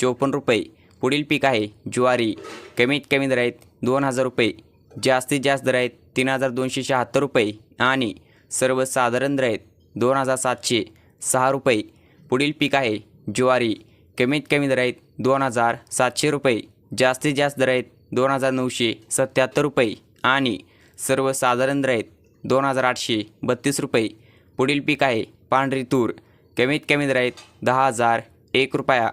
चोपन्न रुपये. पुढील पीक आहे ज्वारी. कमीत कमी दर आहेत दोन हजार रुपये. जास्तीत जास्त दर आहेत तीन हजार दोनशे शहात्तर रुपये. आणि सर्वसाधारण दर आहेत दोन हजार सातशे सहा रुपये. पुढील पीक आहे ज्वारी. कमीत कमी दर आहेत दोन हजार सातशे रुपये. जास्तीत जास्त दर आहेत दोन हजार नऊशे सत्याहत्तर रुपये. आणि सर्वसाधारण दर आहेत दोन हजार आठशे बत्तीस रुपये. पुढील पीक आहे पांढरी तूर. कमीत कमी दर आहेत दहा हजार एक रुपया.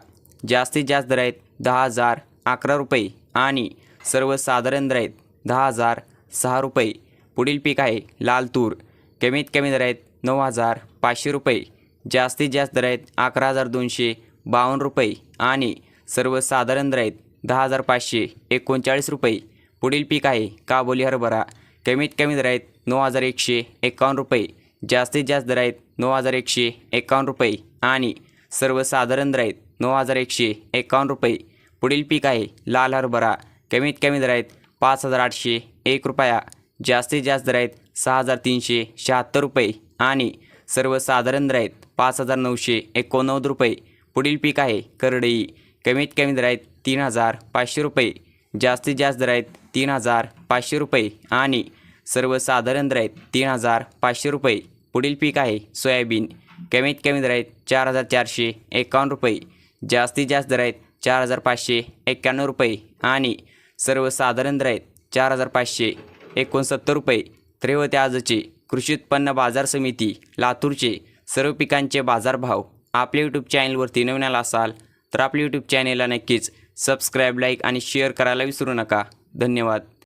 जास्तीत जास्त दर आहेत दहा हजार अकरा रुपये आणि सर्वसाधारण दर आहेत दहा हजार सहा रुपये. पुढील पीक आहे लाल तूर. कमीत कमी दर आहेत नऊ हजार पाचशे रुपये. जास्तीत जास्त दर आहेत अकरा हजार दोनशे बावन्न रुपये आणि सर्वसाधारण दर आहेत दहा हजार पाचशे एकोणचाळीस रुपये. पुढील पीक आहे काबोली हरभरा. कमीत कमी दर आहेत नऊ हजार एकशे एकावन्न रुपये. जास्तीत जास्त दर आहेत नऊ हजार एकशे एकावन्न रुपये आणि सर्वसाधारण दर आहेत नऊ हजार एकशे एकावन्न रुपये. पुढील पीक आहे लाल हरभरा. कमीत कमी दर आहेत पाच हजार आठशे एक रुपया. जास्तीत जास्त दर आहेत सहा हजार तीनशे शहात्तर रुपये. आणि सर्वसाधारण दर आहेत पाच हजार नऊशे एकोणनव्वद रुपये. पुढील पीक आहे करडई. कमीत कमी दर आहेत तीन हजार पाचशे रुपये. जास्तीत जास्त दर आहेत तीन हजार पाचशे रुपये. आणि सर्वसाधारण दर आहेत तीन हजार पाचशे रुपये. पुढील पीक आहे सोयाबीन. कमीत कमी दर आहेत चार हजार चारशे एकावन्न रुपये. जास्तीत जास्त दर आहेत चार हजार पाचशे एक्क्याण्णव रुपये आणि सर्वसाधारण दर आहेत चार हजार पाचशे एकोणसत्तर रुपये. तर हे होते आजचे कृषी उत्पन्न बाजार समिती लातूरचे सर्व पिकांचे बाजारभाव आपल्या यूट्यूब चॅनलवरती नवीन आला असाल तर आपल्या यूट्यूब चॅनेलला नक्कीच सबस्क्राईब लाईक आणि शेअर करायला विसरू नका. धन्यवाद.